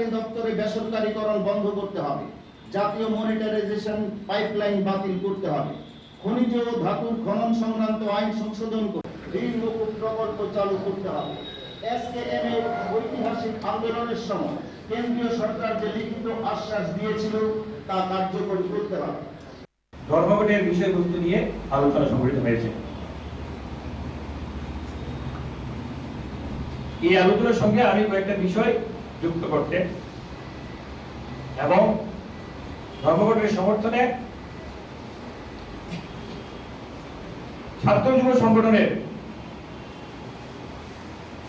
সরকারি দপ্তরে বেসরকারীকরণ বন্ধ করতে হবে। জাতীয় মনিটারাইজেশন পাইপলাইন বাতিল করতে হবে। খনিজ ও ধাতুর খনন সংক্রান্ত আইন সংশোধন করে ঋণ মকুব প্রকল্প চালু করতে হবে। এসকেএম এর ঐতিহাসিক আন্দোলনের সময় কেন্দ্রীয় সরকার যে লিখিত আশ্বাস দিয়েছিল, তা কার্যকরী করতে হবে। ধর্মঘটের বিষয়বস্তু নিয়ে আলোচনা সংঘটিত হয়েছে। এই আলোচনার সঙ্গে আমি কয়েকটা বিষয় যুক্ত করতে এবং ধর্মঘটের সমর্থনে ছাত্র যুব সংগঠনের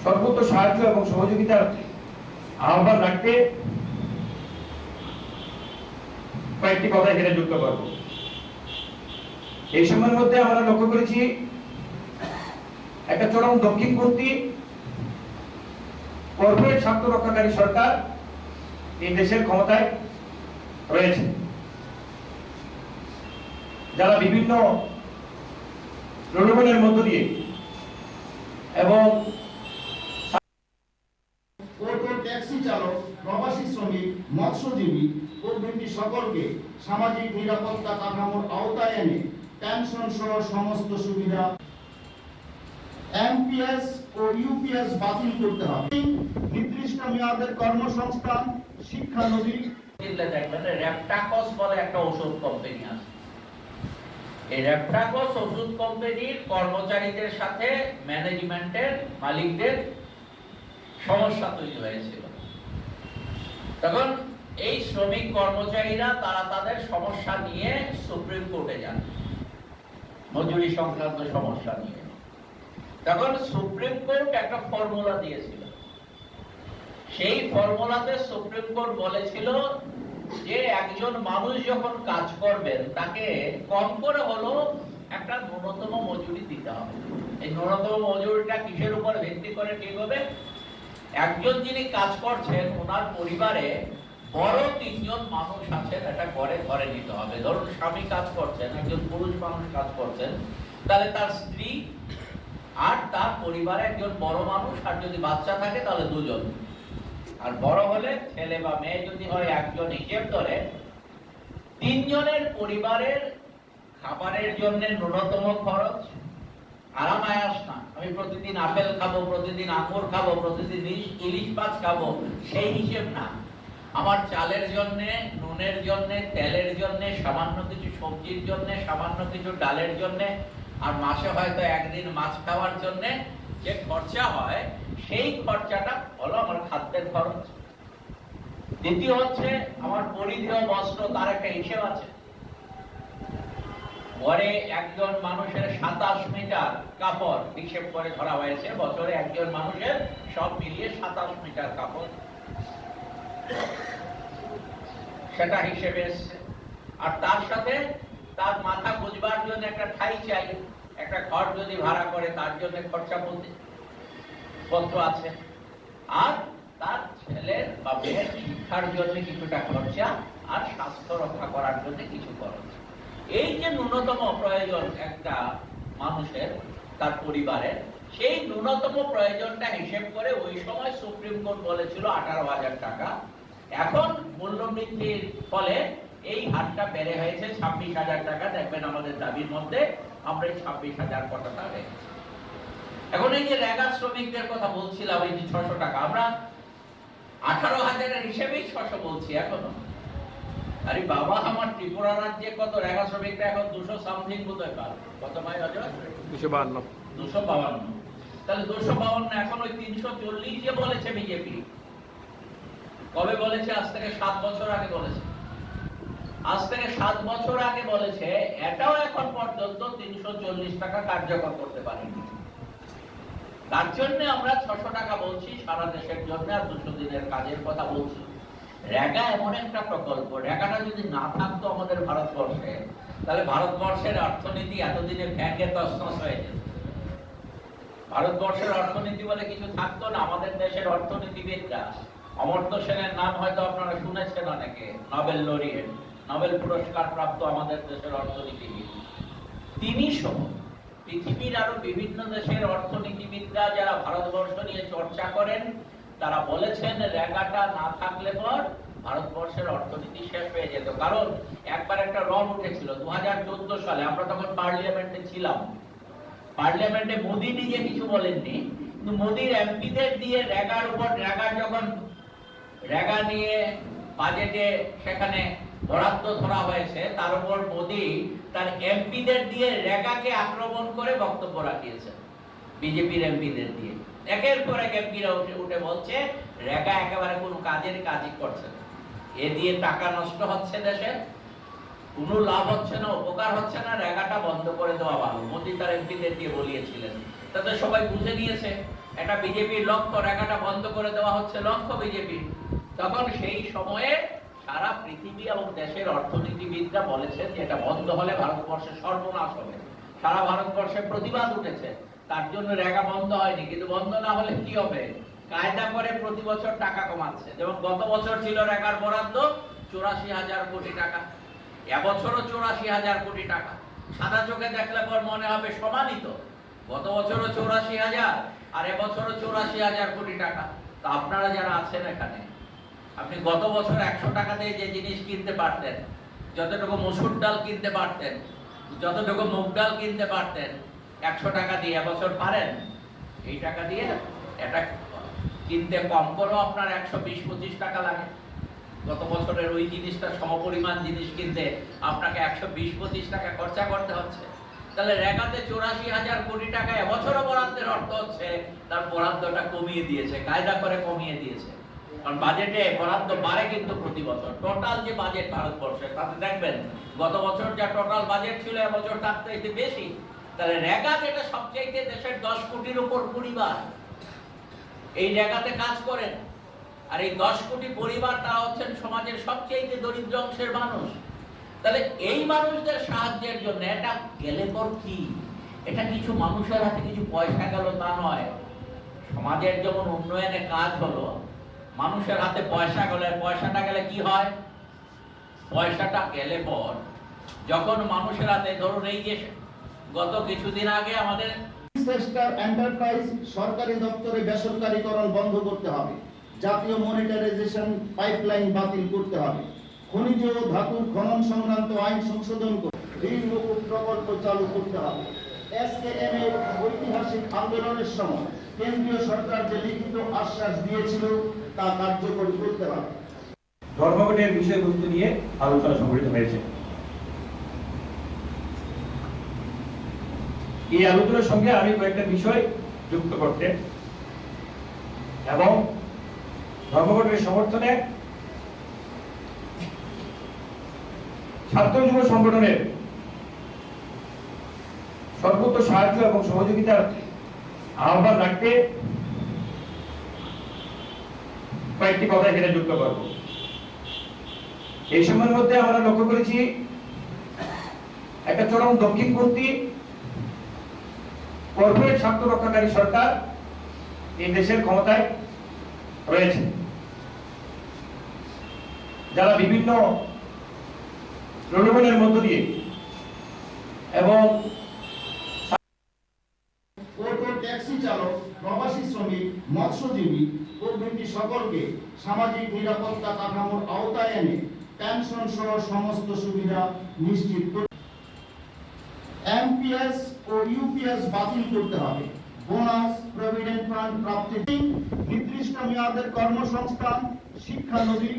সর্বোচ্চ সাহায্য এবং সহযোগিতার আহ্বান রাখতে কয়েকটি কথা এখানে যুক্ত করব। এই সময়ের মধ্যে আমরা লক্ষ্য করেছি একটা চরম দক্ষিণপন্থী কর্পোরেট স্বার্থ রক্ষাকারী সরকার এই দেশের ক্ষমতায় রয়েছে। যারা বিভিন্ন প্রলোভনের মধ্য দিয়ে এবং ট্যাক্সি চালক, প্রবাসী শ্রমিক, মৎস্যজীবী প্রভৃতি সকলকে সামাজিক নিরাপত্তা কাঠামোর আওতায় এনে পেনশন সহ সমস্ত সুবিধা এমপিএস ও ইউপিএস বাতিল করতে হবে। নির্দিষ্ট মেয়াদের কর্মসংস্থান শিক্ষানবী দেখবেন র্যাপটাকস বলে একটা ওষুধ কোম্পানি আছে। এই র্যাপটাকস ওষুধ কোম্পানির কর্মচারীদের সাথে ম্যানেজমেন্টের মালিকদের সমস্যা তৈরি হয়েছিল। তখন এই শ্রমিক কর্মচারীরা তারা তাদের সমস্যা নিয়ে সুপ্রিম কোর্টে যান। মজুরি সংক্রান্ত সমস্যা নিয়ে। তখন সুপ্রিম কোর্ট একটা ফর্মুলা দিয়েছিল। সেই ফর্মুলাতে সুপ্রিম কোর্ট বলেছিল যে একজন মানুষ যখন কাজ করবেন, তাকে কম করে হলো একটা ন্যূনতম মজুরি দিতে হবে। এই ন্যূনতম মজুরিটা কিসের উপর ভিত্তি করে ঠিক হবে? একজন যিনি কাজ করছেন, ওনার পরিবারে বড় তিনজন মানুষ আছেন, এটা ঘরে ঘরে নিতে হবে। ধরুন স্বামী কাজ করছেন, একজন পুরুষ মানুষ কাজ করছেন, তাহলে তার স্ত্রী আর তার পরিবারে একজন বড় মানুষ, আর যদি বাচ্চা থাকে তাহলে দুজন। আর বড় হলে ছেলে বা মেয়ে যদি হয় একজন হিসেব ধরে, তিনজনের পরিবারের খাবারের জন্য ন্যূনতম খরচ আরাম আয়াস না। আমি প্রতিদিন আপেল খাব, প্রতিদিন আঙুর খাব, প্রতিদিন ইলিশ- মাছ খাব, সেই হিসেব না। আমার চালের জন্য, নুনের জন্য, তেলের জন্য, সামান্য কিছু সবজির জন্য, সামান্য কিছু ডালের জন্য আর মাসে হয়তো একদিন মাছ খাওয়ার জন্য যে খরচা হয়, সেই খরচাটা হলো আমার খাদ্যের খরচ। দ্বিতীয় হচ্ছে, আমার পরিধেয় বস্ত্র, তার একটা হিসেব আছে। পরে একজন মানুষের সাতাশ মিটার কাপড় হিসেব করে ধরা হয়েছে, বছরে একজন মানুষের সব মিলিয়ে সাতাশ মিটার কাপড়। সেটা হিসেবে এসছে। আর তার সাথে তার মাথা বুঝবার জন্য একটা ঠাই চাই। একটা ঘর যদি ভাড়া করে, তার জন্য খরচা পত্র আছে। আর তার ছেলের বা মেয়ের শিক্ষার জন্য কিছুটা খরচা, আর স্বাস্থ্য রক্ষা করার জন্য কিছু খরচ। এই যে ন্যূনতম প্রয়োজন একটা মানুষের, তার পরিবারের, সেই ন্যূনতম প্রয়োজনটা হিসেব করে ওই সময় সুপ্রিম কোর্ট বলেছিল আঠারো হাজার টাকা। এখন মূল্যবৃদ্ধির ফলে এই হারটা বেড়ে হয়েছে ছাব্বিশ হাজার টাকা। দেখবেন আমাদের দাবির মধ্যে আমরা এই ছাব্বিশ হাজার কথাটা এখন এই যে রেগা শ্রমিকদের কথা বলছিলাম এই যে ছশো টাকা আমরা আঠারো হাজারের হিসেবেই ছশো বলছি এখনও। আরে বাবা আমার ত্রিপুরা রাজ্যে কত রেগা শ্রমিকরা এখন দুশো সামথিং বোধহয় পার কত ভাই অজয়? দুশো বাহান্ন। দুশো বাউান্ন তাহলে দুশো বাউান্ন এখন ওই তিনশো চল্লিশ যে বলেছে বিজেপি কবে বলেছে? আজ থেকে সাত বছর আগে বলেছে। আজ থেকে সাত বছর আগে বলেছে, এটাও এখন পর্যন্ত তিনশো চল্লিশ টাকা কার্যকর করতে পারেনি। তার জন্য আমরা ছশো টাকা বলছি, সারা দেশের জন্য আর দুশো দিনের কাজের কথা বলছি। রেগা এমন একটা প্রকল্প রেগাটা যদি না থাকতো আমাদের ভারতবর্ষে, তাহলে ভারতবর্ষের অর্থনীতি এতদিনে ভ্যাঙ্গে তসনস হয়ে যেত। ভারতবর্ষের অর্থনীতি বলে কিছু থাকতো না, আমাদের দেশের অর্থনীতিবিদরা। অমর্ত্য সেনের নাম হয়তো আপনারা শুনেছেন অনেকে, নোবেল লরিয়েট নোবেল পুরস্কার প্রাপ্ত আমাদের দেশের অর্থনীতিবিদ। তিনি সহ পৃথিবীর আরও বিভিন্ন দেশের অর্থনীতিবিদরা যারা ভারতবর্ষ নিয়ে চর্চা করেন, তারা বলেছেন, রেগাটা না থাকলে পর ভারতবর্ষের অর্থনীতি শেষ হয়ে যেত। কারণ একবার একটা রং উঠেছিল দু হাজার চোদ্দ সালে, আমরা তখন পার্লিয়ামেন্টে ছিলাম। পার্লামেন্টে মোদি নিজে কিছু বলেননি, কিন্তু মোদির এমপিদের দিয়ে রেগার উপর রেগার যখন, রেগা নিয়ে বাজেটে সেখানে বরাদ্দ ধরা হয়েছে, তার উপর মোদি তার এমপিদের দিয়ে রেগাকে আক্রমণ করে বক্তব্য রাখিয়েছেন, বিজেপির এমপিদের দিয়ে। একের পর এক এমপিরা উঠে উঠে বলছে, রেগা একেবারে কোনো কাজের কাজই করছে না। এ দিয়ে টাকা নষ্ট হচ্ছে দেশের, কোনো লাভ হচ্ছে না, উপকার হচ্ছে না, রেগাটা বন্ধ করে দেওয়া ভালো। মোদি তার এমপিদের দিয়ে বলিয়েছিলেন। তাতে সবাই বুঝে নিয়েছে এটা বিজেপির লক্ষ্য, রেগাটা বন্ধ করে দেওয়া হচ্ছে লক্ষ্য বিজেপির তখন সেই সময়ে সারা পৃথিবী এবং দেশের অর্থনীতিবিদরা বলেছেন যে এটা বন্ধ হলে ভারতবর্ষের সর্বনাশ হবে। সারা ভারতবর্ষে প্রতিবাদ উঠেছে। তার জন্য রেগা বন্ধ হয়নি, কিন্তু বন্ধ না হলে কি হবে? কায়দা করে প্রতি বছর টাকা কমাচ্ছে। যেমন গত বছর ছিল রেগার বরাদ্দ চুরাশি হাজার কোটি টাকা। এবছরও চৌরাশি হাজার কোটি টাকা। সাদা চোখে দেখলে পর মনে হবে সমানিত। গত বছরও চৌরাশি হাজার, আর এবছরও চৌরাশি হাজার কোটি টাকা। তো আপনারা যারা আছেন এখানে আপনি গত বছর একশো টাকা দিয়ে যে জিনিস কিনতে পারতেন, যতটুকু মসুর ডাল কিনতে পারতেন, যতটুকু মুগ ডাল কিনতে পারতেন, একশো টাকা দিয়ে এবছর পারেন? এই টাকা দিয়ে এটা কিনতে কম করেও আপনার একশো বিশ, পঁচিশ টাকা লাগে। গত বছরের ওই জিনিসটা, সমপরিমাণ জিনিস কিনতে আপনাকে একশো বিশ, পঁচিশ টাকা খরচা করতে হচ্ছে। তাহলে রেগাতে চৌরাশি হাজার কোটি টাকা এবছরও বরাদ্দের অর্থ হচ্ছে, তার বরাদ্দটা কমিয়ে দিয়েছে, কায়দা করে কমিয়ে দিয়েছে। কারণ বাজেটে বরাদ্দ বাড়ে কিন্তু প্রতি বছর। টোটাল যে বাজেট ভারতবর্ষে, তাতে দেখবেন, গত বছর যা টোটাল বাজেট ছিল, এবছর তার চাইতে বেশি। তাহলে রেগা যেটা সবচাইতে দেশের দশ কোটির উপর পরিবার, এই জায়গাতে কাজ করেন। আর এই দশ কোটি পরিবার, তারা হচ্ছেন সমাজের সবচেয়ে দরিদ্র অংশের মানুষ। তাহলে এই মানুষদের সাহায্যের জন্য এটা গেলে পর কি? এটা কিছু মানুষের হাতে কিছু পয়সা গেল তা নয়। সমাজের যেমন উন্নয়নে কাজ হলো মানুষের হাতে পয়সা গেলে, পয়সাটা গেলে কি হয়? পয়সাটা গেলে পর, যখন মানুষের হাতে, ধরুন এই যে গত কিছুদিন আগে আমাদের এন্টারপ্রাইজ সরকারি দপ্তরে বন্ধ করতে হবে, জাতীয় পাইপলাইন বাতিল করতে হবে, খনিজ ধাতুর খনন সংক্রান্ত আইন সংশোধন করে ঋণ প্রকল্প চালু করতে হবে। এসকেএম এর ঐতিহাসিক আন্দোলনের সময় কেন্দ্রীয় সরকার যে লিখিত আশ্বাস দিয়েছিল তা কার্যকরী করতে হবে ধর্মঘটের বিষয়বস্তু নিয়ে আলোচনা সংঘটিত হয়েছে। এই আলোচনার সঙ্গে আমি কয়েকটা বিষয় যুক্ত করতে। এবং ধর্মঘটের সমর্থনে ছাত্র যুব সংগঠনের সর্বোচ্চ সাহায্য এবং সহযোগিতার আহ্বান রাখতে কয়েকটি কথা এখানে যুক্ত করব। এই সময়ের মধ্যে আমরা লক্ষ্য করেছি, একটা চরম দক্ষিণপন্থী কর্পোরেট স্বার্থ রক্ষাকারী সরকার এই দেশের ক্ষমতায় রয়েছে। যারা বিভিন্ন প্রলোভনের মধ্য দিয়ে এবং ট্যাক্সি চালক, প্রবাসী শ্রমিক, মৎস্যজীবী প্রভৃতি সকলকে সামাজিক নিরাপত্তা কাঠামোর আওতায় এনে পেনশন সহ সমস্ত সুবিধা নিশ্চিত করতে এমপিএস ও ইউপিএস বাতিল করতে হবে। বোনাস, প্রভিডেন্ট ফান্ড প্রাপ্তি নির্দিষ্ট মেয়াদের কর্মসংস্থান শিক্ষানবী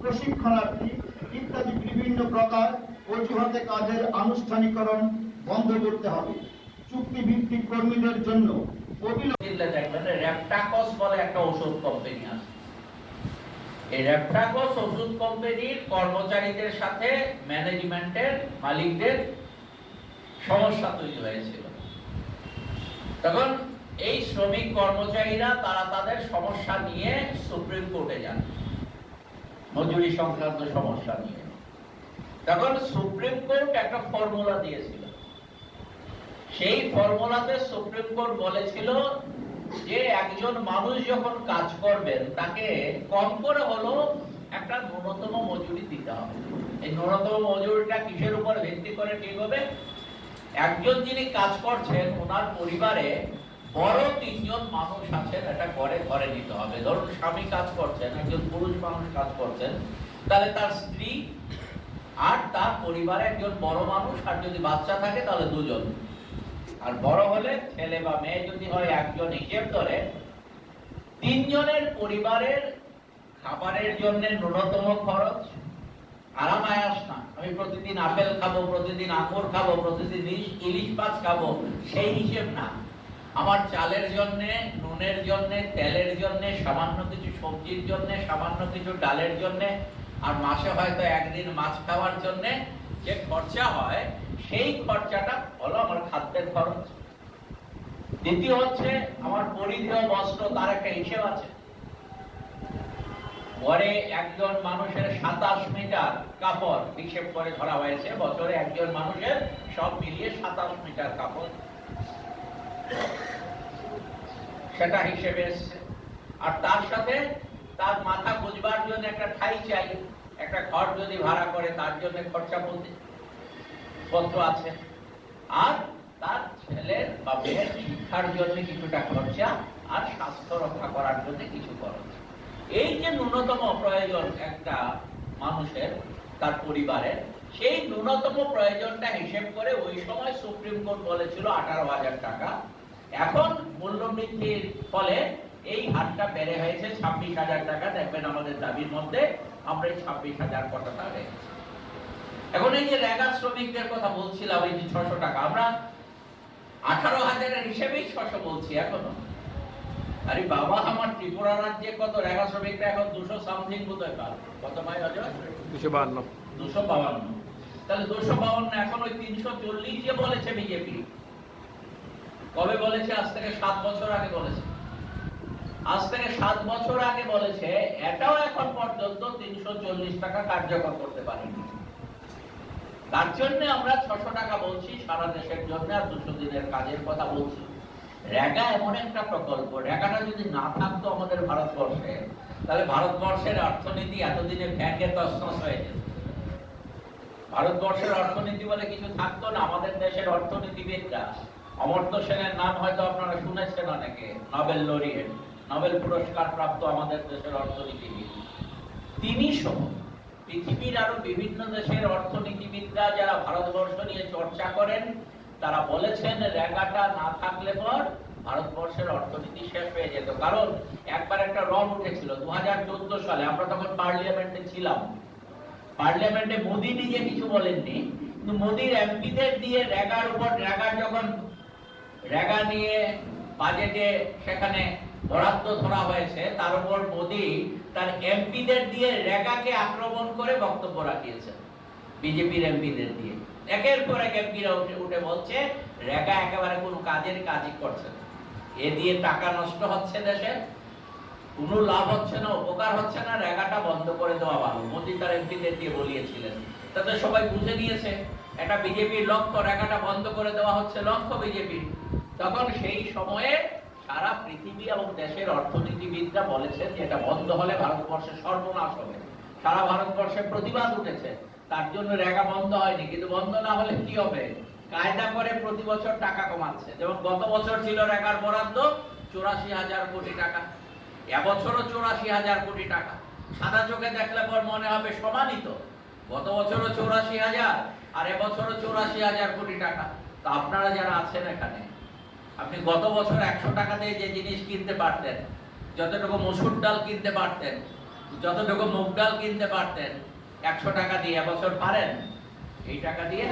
প্রশিক্ষণার্থী ইত্যাদি বিভিন্ন প্রকার অজুহাতে কাজের আনুষ্ঠানিকরণ বন্ধ করতে হবে। চুক্তি ভিত্তিক কর্মীদের জন্য কর্মচারীদের সাথে ম্যানেজমেন্টের মালিকদের সমস্যা তৈরি হয়েছিল। তখন এই শ্রমিক কর্মচারীরা তারা তাদের সমস্যা নিয়ে সুপ্রিম কোর্টে যান। মজুরি সংক্রান্ত সমস্যা নিয়ে। তখন সুপ্রিম কোর্ট একটা ফর্মুলা দিয়েছিল। সেই ফর্মুলাতে সুপ্রিম কোর্ট বলেছিল যে একজন মানুষ যখন কাজ করবেন, তাকে কম করে হলো একটা ন্যূনতম মজুরি দিতে হবে। এই ন্যূনতম মজুরিটা কিসের উপর ভিত্তি করে ঠিক হবে? একজন যিনি কাজ করছেন, ওনার পরিবারে বড় তিনজন মানুষ আছেন, এটা ঘরে ঘরে নিতে হবে। ধরুন স্বামী কাজ করছেন, একজন পুরুষ মানুষ কাজ করছেন, তাহলে তার স্ত্রী আর তার পরিবারে একজন বড় মানুষ, আর যদি বাচ্চা থাকে, তাহলে দুজন। আর বড় হলে ছেলে বা মেয়ে যদি হয়, একজন হিসেব ধরে। তিনজনের পরিবারের খাবারের জন্য ন্যূনতম খরচ, আরাম আয়াস না। আমি প্রতিদিন আপেল খাব, প্রতিদিন আঙুর খাব, প্রতিদিন ইলিশ মাছ খাব, সেই হিসেব না। আমার চালের জন্য, নুনের জন্য, তেলের জন্য, সামান্য কিছু সবজির জন্য, সামান্য কিছু ডালের জন্য, আর মাসে হয়তো একদিন মাছ খাওয়ার জন্য যে খরচা হয় সেই খরচাটা হলো আমার খাদ্যের খরচ। দ্বিতীয় হচ্ছে আমার পরিধেয় বস্ত্র, তার একটা হিসেব আছে। পরে একজন মানুষের সাতাশ মিটার কাপড়, হিসেব করে ধরা হয়েছে, বছরে একজন মানুষের সব মিলিয়ে সাতাশ মিটার কাপড়। সেটা হিসেবে এসছে। আর তার সাথে তার মাথা বুঝবার জন্য একটা ঠাই চাই, একটা ঘর যদি ভাড়া করে, তার জন্য খরচা বলতে পত্র আছে। আর তার ছেলের বা মেয়ের শিক্ষার জন্য কিছুটা খরচা আর স্বাস্থ্য রক্ষা করার জন্য কিছু খরচ। এই যে ন্যূনতম প্রয়োজন একটা মানুষের, তার পরিবারের, সেই ন্যূনতম প্রয়োজনটা হিসেব করে ওই সময় সুপ্রিম কোর্ট বলেছিল আঠারো হাজার টাকা। এখন মূল্যবৃদ্ধির ফলে এই হারটা বেড়ে হয়েছে ছাব্বিশ হাজার টাকা। দেখবেন আমাদের দাবির মধ্যে আমরা এই ছাব্বিশ হাজার কথাটা রেখেছি এখন এই যে রেগা শ্রমিকদের কথা বলছিলাম এই যে ছশো টাকা আমরা আঠারো হাজারের হিসেবেই ছশো বলছি এখনও। আরে বাবা আমার ত্রিপুরা রাজ্যে কত রেগা শ্রমিকরা এখন দুশো সামথিং বোধহয় পাল কত মাই অজয়? দুশো বাহান্ন। দুশো বাউান্ন তাহলে দুশো বাউান্ন এখন ওই তিনশো চল্লিশ যে বলেছে বিজেপি কবে বলেছে? আজ থেকে সাত বছর আগে বলেছে। আজ থেকে সাত বছর আগে বলেছে এটাও এখন পর্যন্ত তিনশো চল্লিশ টাকা কার্যকর করতে পারেনি। তার জন্য আমরা ছশো টাকা বলছি, সারা দেশের জন্য, আর দুশো দিনের কাজের কথা বলছি। রেগা এমন একটা প্রকল্প, রেগাটা যদি না থাকতো আমাদের ভারতবর্ষে, তাহলে ভারতবর্ষের অর্থনীতি এতদিনে ব্যাংকে তছনছ হয়ে যেত। ভারতবর্ষের অর্থনীতি বলে কিছু থাকতো না, আমাদের দেশের অর্থনীতিবিদরা। অমর্ত্য সেনের নাম হয়তো আপনারা শুনেছেন অনেকে, নোবেল লরিয়েট, নোবেল পুরস্কার প্রাপ্ত আমাদের দেশের অর্থনীতিবিদ। তিনি সহ পৃথিবীর আরও বিভিন্ন দেশের অর্থনীতিবিদরা যারা ভারতবর্ষ নিয়ে চর্চা করেন, তারা বলেছেন রেগাটা না থাকলে পর ভারতবর্ষের অর্থনীতি শেষ হয়ে যেত। কারণ একবার একটা রন উঠেছিল দু হাজার চোদ্দ সালে, আমরা তখন পার্লিয়ামেন্টে ছিলাম। পার্লামেন্টে মোদি নিজে কিছু বলেননি, কিন্তু মোদির এমপিদের দিয়ে রেগার উপর রেগার যখন রেগা নিয়ে বাজেটে সেখানে বরাদ্দ ধরা হয়েছে, তার উপর মোদি তার এমপিদের দিয়ে রেগাকে আক্রমণ করে বক্তব্য রাখিয়েছেন, বিজেপির এমপিদের দিয়ে। একের পর এক এমপিরা উঠে উঠে বলছে রেগা একেবারে কোনো কাজের কাজই করছে না। এ দিয়ে টাকা নষ্ট হচ্ছে দেশের কোনো লাভ হচ্ছে না, উপকার হচ্ছে না রেগাটা বন্ধ করে দেওয়া ভালো। মোদি তার এমপিদের দিয়ে বলিয়েছিলেন। তাতে সবাই বুঝে নিয়েছে এটা বিজেপির লক্ষ্য রেগাটা বন্ধ করে দেওয়া হচ্ছে, লক্ষ্য বিজেপির। তখন সেই সময়ে সারা পৃথিবী এবং দেশের অর্থনীতিবিদরা বলেছেন যে এটা বন্ধ হলে ভারতবর্ষের সর্বনাশ হবে। সারা ভারতবর্ষে প্রতিবাদ উঠেছে। তার জন্য রেগা বন্ধ হয়নি, কিন্তু বন্ধ না হলে কি হবে? কায়দা করে প্রতি বছর টাকা কমাচ্ছে। যেমন গত বছর ছিল রেগার বরাদ্দ চুরাশি হাজার কোটি টাকা। এবছরও চৌরাশি হাজার কোটি টাকা। সাদা চোখে দেখলে পর মনে হবে সমানিত। গত বছরও চৌরাশি হাজার আর এবছরও চৌরাশি হাজার কোটি টাকা। তা আপনারা যারা আছেন এখানে আপনি গত বছর একশো টাকা দিয়ে যে জিনিস কিনতে পারতেন, যতটুকু মসুর ডাল কিনতে পারতেন, যতটুকু মুগ ডাল কিনতে পারতেন, একশো টাকা দিয়ে এবছর পারেন? এই টাকা দিয়ে